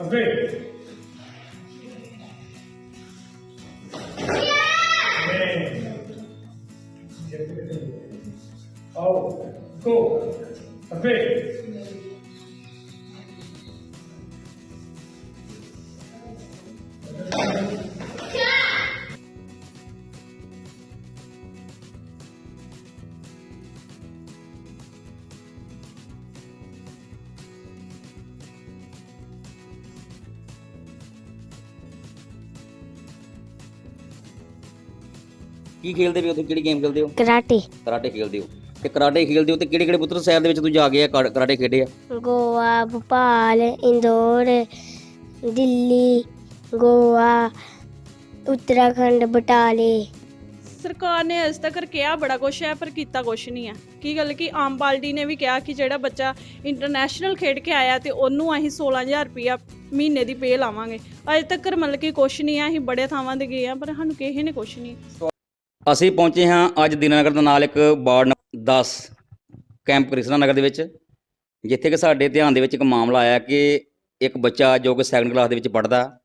ਅੱਗੇ ਆਓ ਗੋ ਅੱਗੇ ਕੀ ਖੇਲਦੇ ਵੀ ਉੱਥੇ ਕਿਹੜੀ ਗੇਮ ਖੇਲਦੇ ਹੋ? ਕਰਾਟੇ। ਕਰਾਟੇ ਖੇਲਦੇ ਹੋ। ਤੇ ਕਰਾਟੇ ਖੇਲਦੇ ਹੋ ਤੇ ਕਿਹੜੇ ਕਿਹੜੇ ਪੁੱਤਰ ਸ਼ਹਿਰ ਦੇ ਵਿੱਚ ਤੂੰ ਜਾ ਕੇ ਆ? ਕਰਾ- ਕਰਾਟੇ ਖੇਡੇ ਆ। ਗੋਆ ਭੋਪਾਲ ਇੰਦੌਰ ਦਿੱਲੀ ਗੋਆ ਉੱਤਰਾਖੰਡ ਬਟਾਲੇ। ਸਰਕਾਰ ਨੇ ਅਜੇ ਤੱਕ ਕਿਹਾ ਬੜਾ ਕੁਛ ਹੈ ਪਰ ਕੀਤਾ ਕੁਛ ਨਹੀਂ ਹੈ। ਕੀ ਗੱਲ ਕਿ ਆਮ ਪਾਰਟੀ ਨੇ ਵੀ ਕਿਹਾ ਕਿ ਜਿਹੜਾ ਬੱਚਾ ਇੰਟਰਨੈਸ਼ਨਲ ਖੇਡ ਕੇ ਆਇਆ ਤੇ ਉਹਨੂੰ ਅਸੀਂ 16000 ਰੁਪਇਆ ਮਹੀਨੇ ਦੀ ਪੇ ਲਾਵਾਂਗੇ। ਅਜੇ ਤੱਕ ਮਤਲਬ ਕਿ ਕੁਛ ਨਹੀਂ ਹੈ ਅਸੀਂ ਬੜੇ ਥਾਵਾਂ ਤੇ ਗਏ ਆ ਪਰ ਸਾਨੂੰ ਕਿਸੇ ਨੇ ਕੁਛ ਨਹੀਂ। ਅਸੀਂ ਪਹੁੰਚੇ ਹਾਂ ਅੱਜ ਦੀਨਾਨਗਰ ਦੇ ਨਾਲ ਇੱਕ ward number 10 camp Krishna Nagar ਦੇ ਵਿੱਚ, ਜਿੱਥੇ ਕਿ ਸਾਡੇ ਧਿਆਨ ਦੇ ਵਿੱਚ ਇੱਕ ਮਾਮਲਾ ਆਇਆ ਕਿ ਇੱਕ ਬੱਚਾ ਜੋ ਕਿ ਸੈਕੰਡ ਕਲਾਸ ਦੇ ਵਿੱਚ ਪੜ੍ਹਦਾ,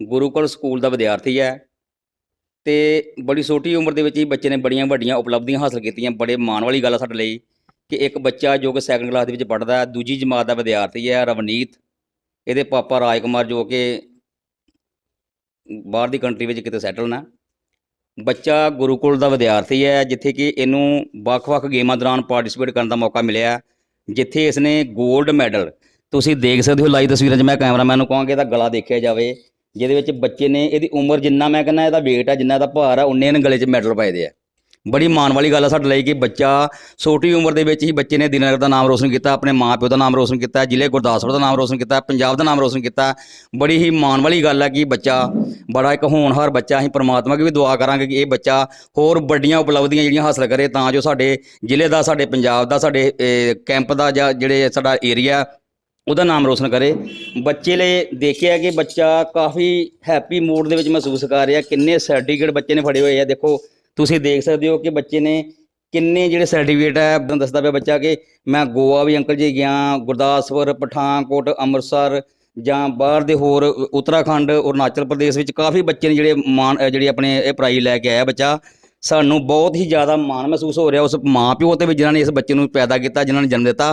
ਗੁਰੂਕੁਲ ਸਕੂਲ ਦਾ ਵਿਦਿਆਰਥੀ ਹੈ ਤੇ ਬੜੀ ਛੋਟੀ ਉਮਰ ਦੇ ਵਿੱਚ ਹੀ ਬੱਚੇ ਨੇ ਬੜੀਆਂ ਵੱਡੀਆਂ ਉਪਲਬਧੀਆਂ ਹਾਸਲ ਕੀਤੀਆਂ, ਬੜੇ ਮਾਣ ਵਾਲੀ ਗੱਲ ਆ ਸਾਡੇ ਲਈ ਕਿ ਇੱਕ ਬੱਚਾ ਜੋ ਕਿ ਸੈਕੰਡ ਕਲਾਸ ਦੇ ਵਿੱਚ ਪੜ੍ਹਦਾ, ਦੂਜੀ ਜਮਾਤ ਦਾ ਵਿਦਿਆਰਥੀ ਹੈ, ਰਵਨੀਤ, ਇਹਦੇ ਪਾਪਾ ਰਾਜ ਕੁਮਾਰ ਜੋ ਕਿ ਬਾਹਰ ਦੀ ਕੰਟਰੀ ਵਿੱਚ ਕਿਤੇ ਸੈਟਲ ਨਾ। ਬੱਚਾ ਗੁਰੂਕੁਲ ਦਾ ਵਿਦਿਆਰਥੀ ਹੈ, ਜਿੱਥੇ ਕਿ ਇਹਨੂੰ ਵੱਖ-ਵੱਖ ਗੇਮਾਂ ਦੌਰਾਨ ਪਾਰਟਿਸਿਪੇਟ ਕਰਨ ਦਾ ਮੌਕਾ ਮਿਲਿਆ। ਜਿੱਥੇ ਇਸਨੇ 골ਡ ਮੈਡਲ ਤੁਸੀਂ ਦੇਖ ਸਕਦੇ ਹੋ ਲਾਈਵ ਤਸਵੀਰਾਂ 'ਚ ਮੈਂ ਕੈਮਰਾਮੈਨ ਨੂੰ ਕਹਾਂਗਾ ਇਹਦਾ ਗਲਾ ਦੇਖਿਆ ਜਾਵੇ, ਜਿਹਦੇ ਵਿੱਚ ਬੱਚੇ ਨੇ ਇਹਦੀ ਉਮਰ ਜਿੰਨਾ ਮੈਂ ਕਹਿੰਦਾ ਇਹਦਾ weight ਆ, ਜਿੰਨਾ ਇਹਦਾ ਭਾਰ ਆ ਉਨੇ ਇਹਨੇ ਗਲੇ 'ਚ ਮੈਡਲ ਪਾਏ ਦੇ ਆ। ਬੜੀ ਮਾਣ ਵਾਲੀ ਗੱਲ ਆ ਸਾਡੇ ਲਈ ਕਿ ਬੱਚਾ ਛੋਟੀ ਉਮਰ ਦੇ ਵਿੱਚ ਹੀ ਬੱਚੇ ਨੇ ਦਿਨਗਰ ਦਾ ਨਾਮ ਰੋਸ਼ਨ ਕੀਤਾ, ਆਪਣੇ ਮਾਪਿਓ ਦਾ ਨਾਮ ਰੋਸ਼ਨ ਕੀਤਾ, ਜ਼ਿਲ੍ਹੇ ਗੁਰਦਾਸਪੁਰ ਦਾ ਨਾਮ ਰੋਸ਼ਨ ਕੀਤਾ, ਪੰਜਾਬ ਦਾ ਨਾਮ ਰੋਸ਼ਨ ਕੀਤਾ। ਬੜੀ ਹੀ ਮਾਣ ਵਾਲੀ ਗੱਲ ਹੈ ਕਿ ਬੱਚਾ ਬੜਾ ਇੱਕ ਹੋਣਹਾਰ ਬੱਚਾ, ਅਸੀਂ ਪ੍ਰਮਾਤਮਾ ਕੀ ਵੀ ਦੁਆ ਕਰਾਂਗੇ ਕਿ ਇਹ ਬੱਚਾ ਹੋਰ ਵੱਡੀਆਂ ਉਪਲਬਧੀਆਂ ਜਿਹੜੀਆਂ ਹਾਸਲ ਕਰੇ ਤਾਂ ਜੋ ਸਾਡੇ ਜ਼ਿਲ੍ਹੇ ਦਾ, ਸਾਡੇ ਪੰਜਾਬ ਦਾ, ਸਾਡੇ ਕੈਂਪ ਦਾ ਜਾਂ ਜਿਹੜੇ ਸਾਡਾ ਏਰੀਆ ਉਹਦਾ ਨਾਮ ਰੋਸ਼ਨ ਕਰੇ। ਬੱਚੇ ਲਈ ਦੇਖਿਆ ਕਿ ਬੱਚਾ ਕਾਫੀ ਹੈਪੀ ਮੂਡ ਦੇ ਵਿੱਚ ਮਹਿਸੂਸ ਕਰ ਰਿਹਾ, ਕਿੰਨੇ ਸਰਟੀਫਿਕੇਟ ਬੱਚੇ ਨੇ ਫੜੇ ਹੋਏ ਆ। ਦੇਖੋ, ਤੁਸੀਂ ਦੇਖ ਸਕਦੇ ਹੋ ਕਿ ਬੱਚੇ ਨੇ ਕਿੰਨੇ ਜਿਹੜੇ ਸਰਟੀਫਿਕੇਟ ਹੈ ਤੁਹਾਨੂੰ ਦੱਸਦਾ ਪਿਆ ਬੱਚਾ ਕਿ ਮੈਂ ਗੋਆ ਵੀ ਅੰਕਲ ਜੀ ਗਿਆ, ਗੁਰਦਾਸਪੁਰ, ਪਠਾਨਕੋਟ, ਅੰਮ੍ਰਿਤਸਰ ਜਾਂ ਬਾਹਰ ਦੇ ਹੋਰ ਉੱਤਰਾਖੰਡ ਅਰੁਣਾਚਲ ਪ੍ਰਦੇਸ਼ ਵਿੱਚ ਕਾਫੀ ਬੱਚੇ ਨੇ ਜਿਹੜੇ ਅ, ਜਿਹੜੇ ਆਪਣੇ ਇਹ ਪ੍ਰਾਈਜ਼ ਲੈ ਕੇ ਆਇਆ ਬੱਚਾ। ਸਾਨੂੰ ਬਹੁਤ ਹੀ ਜ਼ਿਆਦਾ ਮਾਣ ਮਹਿਸੂਸ ਹੋ ਰਿਹਾ ਉਸ ਮਾਂ ਪਿਓ ਤੇ ਵੀ ਜਿਨ੍ਹਾਂ ਨੇ ਇਸ ਬੱਚੇ ਨੂੰ ਪੈਦਾ ਕੀਤਾ ਜਿਨ੍ਹਾਂ ਨੇ ਜਨਮ ਦਿੱਤਾ।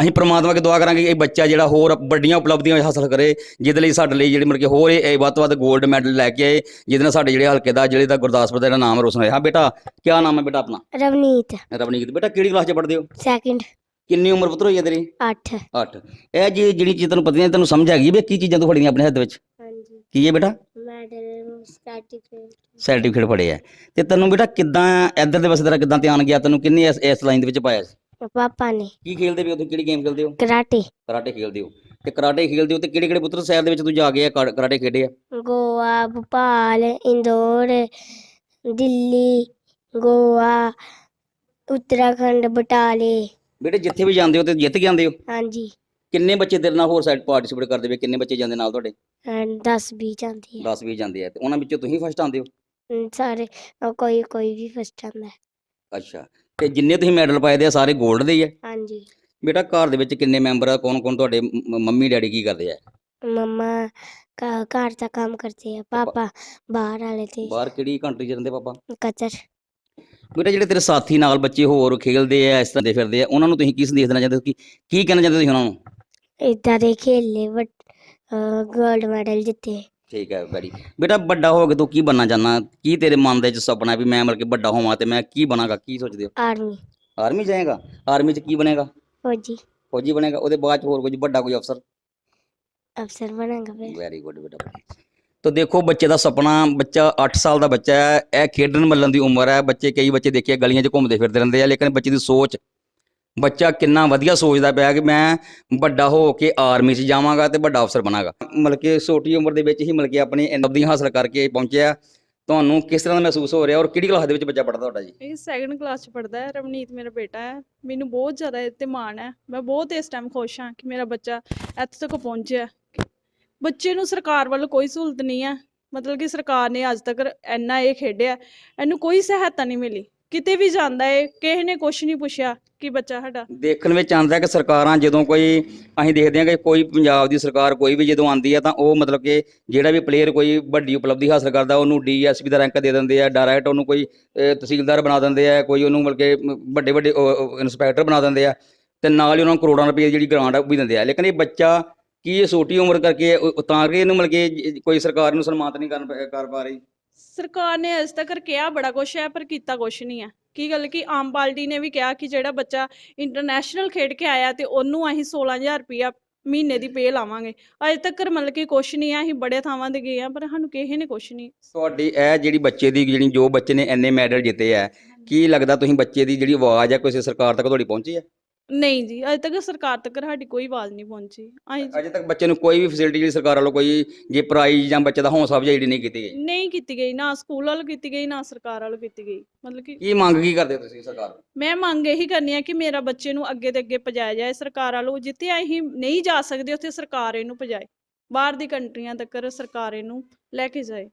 ਅਸੀਂ ਪ੍ਰਮਾਤਮਾ ਕੀ ਦੁਆ ਕਰਾਂਗੇ ਕਿ ਇਹ ਬੱਚਾ ਜਿਹੜਾ ਹੋਰ ਵੱਡੀਆਂ ਉਪਲਬਧੀਆਂ ਹਾਸਲ ਕਰੇ ਜਿਹਦੇ ਲਈ ਸਾਡੇ ਲਈ ਜਿਹੜੀ ਮਤਲਬ ਕਿ ਹੋਰ ਇਹ ਇਹ ਵੱਧ ਤੋਂ ਵੱਧ 골ਡ ਮੈਡਲ ਲੈ ਕੇ ਆਏ ਜਿਹਦੇ ਨਾਲ ਸਾਡੇ ਜਿਹੜੇ ਹਲਕੇ ਦਾ ਜਿਹੜੇ ਦਾ ਗੁਰਦਾਸਪੁਰ ਦਾ ਜਿਹੜਾ ਨਾਮ ਰੋਸ਼ਨ ਹੋਇਆ। ਹਾਂ ਬੇਟਾ ਕੀ ਨਾਮ ਹੈ ਬੇਟਾ ਆਪਣਾ? ਰਵਨੀਤ। ਰਵਨੀਤ। ਬੇਟਾ ਕਿਹੜੀ ਕਲਾਸ 'ਚ ਪੜ੍ਹਦੇ ਹੋ? ਸੈਕਿੰਡ ਕਿੰਨੀ ਉਮਰ ਪੁੱਤਰ ਹੋਈ ਹੈ ਤੇਰੀ? 8 8 ਇਹ ਜੀ ਜਿਹੜੀ ਚੀਜ਼ ਤੈਨੂੰ ਪਤਾ ਨਹੀਂ ਤੈਨੂੰ ਸਮਝ ਆ ਗਈ ਵੀ ਕੀ ਚੀਜ਼ਾਂ ਤੂੰ ਫੜੀਆਂ ਆਪਣੇ ਹੱਥ ਵਿੱਚ? ਹਾਂਜੀ। ਕੀ ਹੈ ਬੇਟਾ? ਮੈਡਲ ਸਰਟੀਫਿਕੇਟ ਸਰਟੀਫਿਕੇਟ ਫੜੇ ਆ ਤੇ ਤੈਨੂੰ ਬੇਟਾ ਕਿੱਦਾਂ ਇੱਧਰ ਦੇ ਪਾਸੇ ਤੇਰਾ ਕਿੱਦਾਂ ਧਿਆਨ ਗਿਆ? ਤੈਨੂੰ ਕਿੰਨੀ ਇਸ ਇਸ ਲਾਈਨ ਦੇ ਵਿੱਚ ਪਾਇਆ ਸੀ? ਪਾਪਾ ਨੇ। ਕੀ ਖੇਲਦੇ ਵੀ ਉੱਥੇ ਕਿਹੜੀ ਗੇਮ ਖੇਲਦੇ ਹੋ? ਕਰਾਟੇ। ਕਰਾਟੇ ਖੇਲਦੇ ਹੋ। ਤੇ ਕਰਾਟੇ ਖੇਲਦੇ ਹੋ ਤੇ ਕਿਹੜੇ ਕਿਹੜੇ ਪੁੱਤਰ ਸ਼ਹਿਰ ਦੇ ਵਿੱਚ ਤੂੰ ਜਾ ਕੇ ਆ ਕਰਾ- ਕਰਾਟੇ ਖੇਡੇ ਆ? ਗੋਆ ਭੋਪਾਲ ਇੰਦੌਰ ਦਿੱਲੀ ਗੋਆ ਉੱਤਰਾਖੰਡ ਬਟਾਲੇ। ਬੇਟੇ ਜਿੱਥੇ ਵੀ ਜਾਂਦੇ ਹੋ ਤੇ ਜਿੱਤ ਕੇ ਆਉਂਦੇ ਹੋ? ਹਾਂਜੀ। ਕਿੰਨੇ ਬੱਚੇ ਤੇਰੇ ਨਾਲ ਹੋਰ ਸਾਈਡ ਪਾਰਟਿਸਿਪੇਟ ਕਰਦੇ ਵੇ ਕਿੰਨੇ ਬੱਚੇ ਜਾਂਦੇ ਨਾਲ ਤੁਹਾਡੇ? 10 20 ਜਾਂਦੀ 10 20 ਜਾਂਦੇ ਆ ਤੇ ਉਹਨਾਂ ਵਿੱਚੋਂ ਤੁਸੀਂ ਫਸਟ ਆਉਂਦੇ ਹੋ? ਹੈ ਸਾਰੇ ਕੋਈ ਕੋਈ ਵੀ ਫਸਟ ਆਉਂਦਾ ਹੈ। ਅੱਛਾ। ਤੇ ਜਿੰਨੇ ਤੁਸੀਂ ਮੈਡਲ ਪਾਏ ਦੇ ਆ ਸਾਰੇ 골ਡ ਦੇ ਹੀ ਆ? ਹਾਂਜੀ। ਬੇਟਾ ਘਰ ਦੇ ਵਿੱਚ ਕਿੰਨੇ ਮੈਂਬਰ ਆ? ਕੌਣ ਕੌਣ ਤੁਹਾਡੇ ਮ- ਮੰਮੀ ਡੈਡੀ ਕੀ ਕਰਦੇ ਆ? ਮੰਮਾ ਘ- ਘਰ ਦਾ ਕੰਮ ਕਰਤੇ ਹੈ ਪਾਪਾ ਬਾਹਰ ਵਾਲੇ ਤੇ। ਬਾਹਰ ਕਿਹੜੀ ਕੰਟਰੀ 'ਚ ਰਹਿੰਦੇ ਪਾਪਾ? ਕਤਰ। ਬੇਟਾ ਜਿਹੜੇ ਤੇਰੇ ਸਾਥੀ ਨਾਲ ਬੱਚੇ ਹੋਰ ਖੇਲਦੇ ਆ ਇਸ ਤਰ੍ਹਾਂ ਦੇ ਫਿਰਦੇ ਆ ਉਹਨਾਂ ਨੂੰ ਤੁਸੀਂ ਕੀ ਸੰਦੇਸ਼ ਦੇਣਾ ਚਾਹੁੰਦੇ ਹੋ? ਕਿ ਕੀ ਕਹਿਣਾ ਚਾਹੁੰਦੇ ਤੁਸੀਂ ਉਹਨਾਂ ਨੂੰ? ਇਦਾਂ ਦੇ ਖੇਲੇ ਬਟ ਗੋਲਡ ਮੈਡਲ ਜਿੱਤੇ। ਠੀਕ ਹੈ ਵੈਰੀ ਬੇਟਾ ਵੱਡਾ ਹੋ ਕੇ ਤੂੰ ਕੀ ਬਣਨਾ ਚਾਹੁੰਦਾ? ਕੀ ਤੇਰੇ ਮਨ ਦੇ ਵਿੱਚ ਸੁਪਨਾ ਵੀ ਮੈਂ ਮਤਲਬ ਕਿ ਵੱਡਾ ਹੋਵਾਂ ਤੇ ਮੈਂ ਕੀ ਬਣਾਂਗਾ? ਕੀ ਸੋਚਦੇ ਹੋ? ਆਰਮੀ ਆਰਮੀ ਜਾਏਗਾ? ਆਰਮੀ 'ਚ ਕੀ ਬਣੇਗਾ? ਫੌਜੀ। ਫੌਜੀ ਬਣੇਗਾ? ਉਹਦੇ ਬਾਅਦ 'ਚ ਹੋਰ ਕੁਝ ਵੱਡਾ ਕੋਈ ਅਫਸਰ? ਅਫਸਰ ਬਣਾਂਗਾ ਫਿਰ। ਵੈਰੀ ਗੁੱਡ ਬੇਟਾ। ਤਾਂ ਦੇਖੋ ਬੱਚੇ ਦਾ ਸੁਪਨਾ, ਬੱਚਾ 8 ਸਾਲ ਦਾ ਬੱਚਾ ਹੈ, ਇਹ ਖੇਡਣ ਮੱਲਣ ਦੀ ਉਮਰ ਹੈ, ਬੱਚੇ ਕਈ ਬੱਚੇ ਦੇਖੇ ਗਲੀਆਂ 'ਚ ਘੁੰਮਦੇ ਫਿਰਦੇ ਰਹਿੰਦੇ ਆ, ਲੇਕਿਨ ਬੱਚੇ ਦੀ ਸੋਚ, ਬੱਚਾ ਕਿੰਨਾ ਵਧੀਆ ਸੋਚਦਾ ਪਿਆ ਕਿ ਮੈਂ ਵੱਡਾ ਹੋ ਕੇ ਆਰਮੀ 'ਚ ਜਾਵਾਂਗਾ ਤੇ ਵੱਡਾ ਅਫਸਰ ਬਣਾਂਗਾ। ਮਤਲਬ ਕਿ ਛੋਟੀ ਉਮਰ ਦੇ ਵਿੱਚ ਹੀ ਮਤਲਬ ਕਿ ਆਪਣੀ ਉਪਲਬਧੀਆਂ ਹਾਸਲ ਕਰਕੇ ਪਹੁੰਚਿਆ। ਤੁਹਾਨੂੰ ਕਿਸ ਤਰ੍ਹਾਂ ਦਾ ਮਹਿਸੂਸ ਹੋ ਰਿਹਾ ਔਰ ਕਿਹੜੀ ਕਲਾਸ ਦੇ ਵਿੱਚ ਬੱਚਾ ਪੜ੍ਹਦਾ ਤੁਹਾਡਾ ਜੀ? ਇਹ ਸੈਕੰਡ ਕਲਾਸ ਚ ਪੜਦਾ ਹੈ, ਰਵਨੀਤ ਮੇਰਾ ਬੇਟਾ ਹੈ। ਮੈਨੂੰ ਬਹੁਤ ਜ਼ਿਆਦਾ ਇਹ ਤੇ ਮਾਣ ਹੈ। ਮੈਂ ਬਹੁਤ ਇਸ ਟਾਈਮ ਖੁਸ਼ ਹਾਂ ਕਿ ਮੇਰਾ ਬੱਚਾ ਇੱਥੇ ਤੱਕ ਪਹੁੰਚਿਆ। ਬੱਚੇ ਨੂੰ ਸਰਕਾਰ ਵੱਲੋਂ ਕੋਈ ਸਹੂਲਤ ਨਹੀਂ ਹੈ। ਮਤਲਬ ਕਿ ਸਰਕਾਰ ਨੇ ਅੱਜ ਤੱਕ ਇੰਨਾ ਇਹ ਖੇਡਿਆ, ਇਹਨੂੰ ਕੋਈ ਸਹਾਇਤਾ ਨਹੀਂ ਮਿਲੀ। ਕਿਤੇ ਵੀ ਜਾਂਦਾ ਏ, ਕਿਸੇ ਨੇ ਕੁਝ ਨਹੀਂ ਪੁੱਛਿਆ ਕਿ ਬੱਚਾ ਸਾਡਾ। ਦੇਖਣ ਵਿੱਚ ਆਉਂਦਾ ਕਿ ਸਰਕਾਰਾਂ ਜਦੋਂ ਕੋਈ, ਅਸੀਂ ਦੇਖਦੇ ਹਾਂ ਕਿ ਕੋਈ ਪੰਜਾਬ ਦੀ ਸਰਕਾਰ ਕੋਈ ਵੀ ਜਦੋਂ ਆਉਂਦੀ ਹੈ ਤਾਂ ਉਹ ਮਤਲਬ ਕਿ ਜਿਹੜਾ ਵੀ ਪਲੇਅਰ ਕੋਈ ਵੱਡੀ ਉਪਲਬਧੀ ਹਾਸਲ ਕਰਦਾ, ਉਹਨੂੰ ਡੀਐਸਪੀ ਦਾ ਰੈਂਕ ਦੇ ਦਿੰਦੇ ਆ ਡਾਇਰੈਕਟ ਉਹਨੂੰ ਕੋਈ ਤਹਿਸੀਲਦਾਰ ਬਣਾ ਦਿੰਦੇ ਆ, ਕੋਈ ਉਹਨੂੰ ਮਤਲਬ ਕਿ ਵੱਡੇ ਵੱਡੇ ਇਨਸਪੈਕਟਰ ਬਣਾ ਦਿੰਦੇ ਆ। ਤੇ ਨਾਲ ਹੀ ਉਹਨਾਂ ਨੂੰ ਕਰੋੜਾਂ ਰੁਪਏ ਦੀ ਜਿਹੜੀ ਗ੍ਰਾਂਟ ਉਹ ਵੀ ਦਿੰਦੇ ਆ। ਲੇਕਿਨ ਇਹ ਬੱਚਾ ਕੀ ਇਹ ਛੋਟੀ ਉਮਰ ਕਰਕੇ ਤਾਂ ਕਿ ਇਹਨੂੰ ਮਤਲਬ ਕਿ ਕੋਈ ਸਰਕਾਰ ਨੂੰ ਸਨਮਾਨਿਤ ਨਹੀਂ ਕਰਨ ਪ- ਕਰ ਪਾ ਰਹੀ? ਸਰਕਾਰ ਨੇ ਅਜੇ ਤੱਕ ਕਿਹਾ ਬੜਾ ਕੁਛ ਹੈ ਪਰ ਕੀਤਾ ਕੁਛ ਨਹੀਂ ਹੈ। ਕੀ ਗੱਲ ਕਿ ਆਮ ਪਾਰਟੀ ਨੇ ਵੀ ਕਿਹਾ ਕਿ ਜਿਹੜਾ ਬੱਚਾ ਇੰਟਰਨੈਸ਼ਨਲ ਖੇਡ ਕੇ ਆਇਆ ਤੇ ਉਹਨੂੰ ਅਸੀਂ 16000 ਰੁਪਇਆ ਮਹੀਨੇ ਦੀ ਪੇ ਲਾਵਾਂਗੇ। ਅਜੇ ਤੱਕ ਮਤਲਬ ਕਿ ਕੁਛ ਨਹੀਂ ਹੈ ਅਸੀਂ ਬੜੇ ਥਾਵਾਂ ਤੇ ਗਏ ਆ ਪਰ ਸਾਨੂੰ ਕਿਸੇ ਨੇ ਕੁਛ ਨਹੀਂ। ਤੁਹਾਡੀ ਇਹ ਜਿਹੜੀ ਬੱਚੇ ਦੀ ਜਿਹੜੀ ਜੋ ਬੱਚੇ ਨੇ ਇੰਨੇ ਮੈਡਲ ਜਿੱਤੇ ਆ ਕੀ ਲੱਗਦਾ ਤੁਸੀਂ ਬੱਚੇ ਦੀ ਜਿਹੜੀ ਆਵਾਜ਼ ਹੈ ਕਿਸੇ ਸਰਕਾਰ ਤੱਕ ਤੁਹਾਡੀ ਪਹੁੰਚੀ ਹੈ ਨਹੀਂ ਜੀ ਅਜੇ ਤੱਕ ਸਰਕਾਰ ਤੱਕ ਸਾਡੀ ਕੋਈ ਆਵਾਜ਼ ਨਹੀਂ ਪਹੁੰਚੀ। ਅਸੀਂ ਅਜੇ ਤੱਕ ਬੱਚੇ ਨੂੰ ਕੋਈ ਵੀ ਫੈਸਿਲਿਟੀ ਜਿਹੜੀ ਸਰਕਾਰ ਵੱਲੋਂ ਕੋਈ ਜੇ ਪ੍ਰਾਈਜ਼ ਜਾਂ ਬੱਚੇ ਦਾ ਹੌਸਲਾ ਅਫਜ਼ਾਈ ਜਿਹੜੀ ਨਹੀਂ ਕੀਤੀ ਗਈ। ਨਹੀਂ ਕੀਤੀ ਗਈ ਨਾ ਸਕੂਲ ਵੱਲੋਂ ਕੀਤੀ ਗਈ ਨਾ ਸਰਕਾਰ ਵੱਲੋਂ ਕੀਤੀ ਗਈ। ਮਤਲਬ ਕਿ ਕੀ ਮੰਗ ਕੀ ਕਰਦੇ ਹੋ ਤੁਸੀਂ ਸਰਕਾਰ ਤੋਂ? ਮੈਂ ਮੰਗ ਇਹੀ ਕਰਨੀ ਆ ਕਿ ਮੇਰਾ ਬੱਚੇ ਨੂੰ ਅੱਗੇ ਤੇ ਅੱਗੇ ਪਜਾਇਆ ਜਾਏ ਸਰਕਾਰ ਵੱਲੋਂ ਜਿੱਥੇ ਅਸੀਂ ਨਹੀਂ ਜਾ ਸਕਦੇ ਉੱਥੇ ਸਰਕਾਰ ਇਹਨੂੰ ਪਜਾਏ। ਬਾਹਰ ਦੀ ਕੰਟਰੀਆਂ ਤੱਕ ਸਰਕਾਰ ਇਹਨੂੰ ਲੈ ਕੇ ਜਾਏ।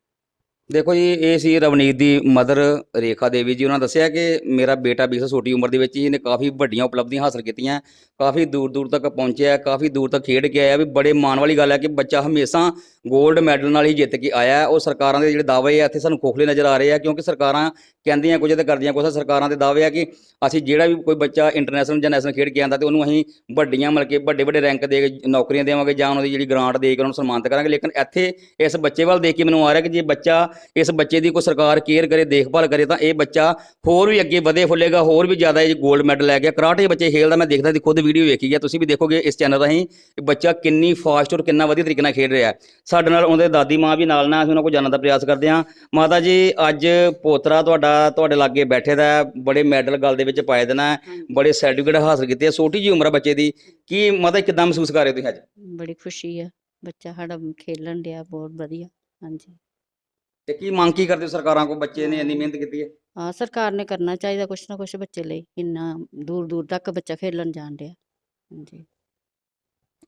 ਦੇਖੋ ਜੀ, ਇਹ ਸੀ ਰਵਨੀਤ ਦੀ ਮਦਰ ਰੇਖਾ ਦੇਵੀ ਜੀ। ਉਹਨਾਂ ਦੱਸਿਆ ਕਿ ਮੇਰਾ ਬੇਟਾ ਵੀ ਇਸ ਛੋਟੀ ਉਮਰ ਦੇ ਵਿੱਚ ਹੀ ਇਹਨੇ ਕਾਫੀ ਵੱਡੀਆਂ ਉਪਲਬਧੀਆਂ ਹਾਸਲ ਕੀਤੀਆਂ। ਕਾਫੀ ਦੂਰ ਦੂਰ ਤੱਕ ਪਹੁੰਚਿਆ, ਕਾਫੀ ਦੂਰ ਤੱਕ ਖੇਡ ਕੇ ਆਇਆ। ਵੀ ਬੜੇ ਮਾਣ ਵਾਲੀ ਗੱਲ ਹੈ ਕਿ ਬੱਚਾ ਹਮੇਸ਼ਾ 골ਡ ਮੈਡਲ ਨਾਲ ਹੀ ਜਿੱਤ ਕੇ ਆਇਆ ਉਹ ਸਰਕਾਰਾਂ ਦੇ ਜਿਹੜੇ ਦਾਅਵੇ ਆ, ਇੱਥੇ ਸਾਨੂੰ ਖੋਖਲੇ ਨਜ਼ਰ ਆ ਰਹੇ ਆ, ਕਿਉਂਕਿ ਸਰਕਾਰਾਂ ਕਹਿੰਦੀਆਂ ਕੁਝ ਤੇ ਕਰਦੀਆਂ ਕੁਝ। ਸਰਕਾਰਾਂ ਦੇ ਦਾਅਵੇ ਆ ਕਿ ਅਸੀਂ ਜਿਹੜਾ ਵੀ ਕੋਈ ਬੱਚਾ ਇੰਟਰਨੈਸ਼ਨਲ ਜਾਂ ਨੈਸ਼ਨਲ ਖੇਡ ਕੇ ਆਂਦਾ ਤੇ ਉਹਨੂੰ ਅਸੀਂ ਵੱਡੀਆਂ ਮਤਲਬ ਕਿ ਵੱਡੇ ਵੱਡੇ ਰੈਂਕ ਦੇ ਕੇ ਨੌਕਰੀਆਂ ਦੇਵਾਂਗੇ ਜਾਂ ਉਹਨਾਂ ਦੀ ਜਿਹੜੀ ਗ੍ਰਾਂਟ ਦੇ ਕੇ ਉਹਨਾਂ ਨੂੰ ਸਨਮਾਨਿਤ ਕਰਾਂਗੇ। ਲੇਕਿਨ ਇੱਥੇ ਇਸ ਬੱਚੇ ਵੱਲ ਦੇਖ ਕੇ ਮੈਨੂੰ ਆ ਰਿਹਾ ਕਿ ਜੇ ਬੱਚਾ ਇਸ ਬੱਚੇ ਦੀ ਕੋਈ ਸਰਕਾਰ ਕੇਅਰ ਕਰੇ ਦੇਖਭਾਲ ਕਰੇ ਤਾਂ ਇਹ ਬੱਚਾ ਹੋਰ ਵੀ ਅੱਗੇ ਵਧੇ ਫੁੱਲੇਗਾ ਹੋਰ ਵੀ ਜ਼ਿਆਦਾ ਇਹ 골ਡ ਮੈਡਲ ਲੈ ਗਿਆ। ਕਰਾਟੇ ਬੱਚੇ ਖੇਡਦਾ ਮੈਂ ਦੇਖਦਾ ਦੀ ਖੁਦ ਵੀਡੀਓ ਵੇਖੀ ਹੈ ਤੁਸੀਂ ਵੀ ਦੇਖੋਗੇ ਇਸ ਚੈਨਲ ਰਾਹੀਂ ਇਹ ਬੱਚਾ ਕਿੰਨੀ ਫਾਸਟ ਔਰ ਕਿੰਨਾ ਵਧੀਆ ਤਰੀਕੇ ਨਾਲ ਖੇਡ ਰਿਹਾ ਹੈ। ਸਾਡੇ ਨਾਲ ਉਹਦੇ ਦਾਦੀ ਮਾਂ ਵੀ ਨਾਲ ਨਾਲ ਅਸੀਂ ਉਹਨਾਂ ਕੋਲ ਜਾਣਨ ਦਾ ਪ੍ਰਯਾਸ ਕਰਦੇ ਹਾਂ। ਮਾਤਾ ਜੀ ਅੱਜ ਪੋਤਰਾ ਤੁਹਾਡਾ ਤੁਹਾਡੇ ਲਾਗੇ ਬੈਠੇ ਦਾ ਹੈ, ਬੜੇ ਮੈਡਲ ਗੱਲ ਦੇ ਵਿੱਚ ਪਾਏ ਦੇਣਾ ਹੈ, ਬੜੇ ਸਰਟੀਫਿਕੇਟ ਹਾਸਲ ਕੀਤੇ ਛੋਟੀ ਜੀ ਉਮਰ ਆ ਬੱਚੇ ਦੀ। ਕੀ ਮਾਤਾ ਕਿੱਦਾਂ ਮਹਿਸੂਸ ਕਰ ਰਹੇ ਹੋ ਤੁਸੀਂ ਅੱਜ? ਬੜੀ ਖੁਸ਼ੀ ਆ। ਬੱਚਾ ਸਾਡਾ ਖੇਲਣ ਡਿਆ ਬਹੁਤ ਵਧੀਆ। ਹਾਂਜੀ। ਤੇ ਕੀ ਮੰਗ ਕੀ ਕਰਦੇ ਹੋ ਸਰਕਾਰਾਂ ਕੋ ਬੱਚੇ ਨੇ ਇੰਨੀ ਮਿਹਨਤ ਕੀਤੀ ਹੈ? ਹਾਂ ਸਰਕਾਰ ਨੇ ਕਰਨਾ ਚਾਹੀਦਾ ਕੁਛ ਨਾ ਕੁਛ ਬੱਚੇ ਲਈ ਇੰਨਾ ਦੂਰ ਦੂਰ ਤੱਕ ਬੱਚਾ ਖੇਲਣ ਜਾਣ ਡਿਆ। ਹਾਂਜੀ।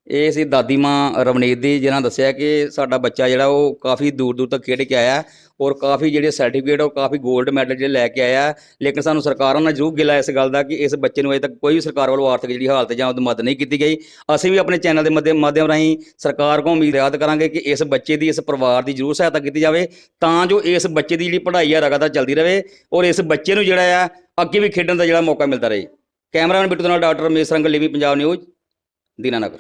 ਇਹ ਸੀ ਦਾਦੀ ਮਾਂ ਰਵਨੀਤ ਦੀ ਜਿਹਨਾਂ ਦੱਸਿਆ ਕਿ ਸਾਡਾ ਬੱਚਾ ਜਿਹੜਾ ਉਹ ਕਾਫੀ ਦੂਰ ਦੂਰ ਤੱਕ ਖੇਡ ਕੇ ਆਇਆ ਔਰ ਕਾਫੀ ਜਿਹੜੇ ਸਰਟੀਫਿਕੇਟ ਉਹ ਕਾਫੀ 골ਡ ਮੈਡਲ ਜਿਹੜੇ ਲੈ ਕੇ ਆਇਆ। ਲੇਕਿਨ ਸਾਨੂੰ ਸਰਕਾਰਾਂ ਨਾਲ ਜ਼ਰੂਰ ਗਿਲਾ ਇਸ ਗੱਲ ਦਾ ਕਿ ਇਸ ਬੱਚੇ ਨੂੰ ਅਜੇ ਤੱਕ ਕੋਈ ਵੀ ਸਰਕਾਰ ਵੱਲੋਂ ਆਰਥਿਕ ਜਿਹੜੀ ਹਾਲਤ ਜਾਂ ਉਹਦੀ ਮਦਦ ਨਹੀਂ ਕੀਤੀ ਗਈ। ਅਸੀਂ ਵੀ ਆਪਣੇ ਚੈਨਲ ਦੇ ਮਾਧਿਅਮ ਮਾਧਿਅਮ ਰਾਹੀਂ ਸਰਕਾਰ ਕੋਲ ਉਮੀਦ ਯਾਦ ਕਰਾਂਗੇ ਕਿ ਇਸ ਬੱਚੇ ਦੀ, ਇਸ ਪਰਿਵਾਰ ਦੀ ਜ਼ਰੂਰ ਸਹਾਇਤਾ ਕੀਤੀ ਜਾਵੇ ਤਾਂ ਜੋ ਇਸ ਬੱਚੇ ਦੀ ਜਿਹੜੀ ਪੜ੍ਹਾਈ ਆ ਲਗਾਤਾਰ ਚੱਲਦੀ ਰਹੇ ਔਰ ਇਸ ਬੱਚੇ ਨੂੰ ਜਿਹੜਾ ਆ ਅੱਗੇ ਵੀ ਖੇਡਣ ਦਾ ਜਿਹੜਾ ਮੌਕਾ ਮਿਲਦਾ ਰਹੇ। ਕੈਮਰਾਮੈਨ ਬਿੱਟੂ ਨਾਲ ਡਾਕਟਰ ਰਮੇਸ਼ ਰੰਗਲ ਲਈ ਪੰਜਾਬ ਨਿਊਜ਼, ਦੀਨਾਨਗਰ।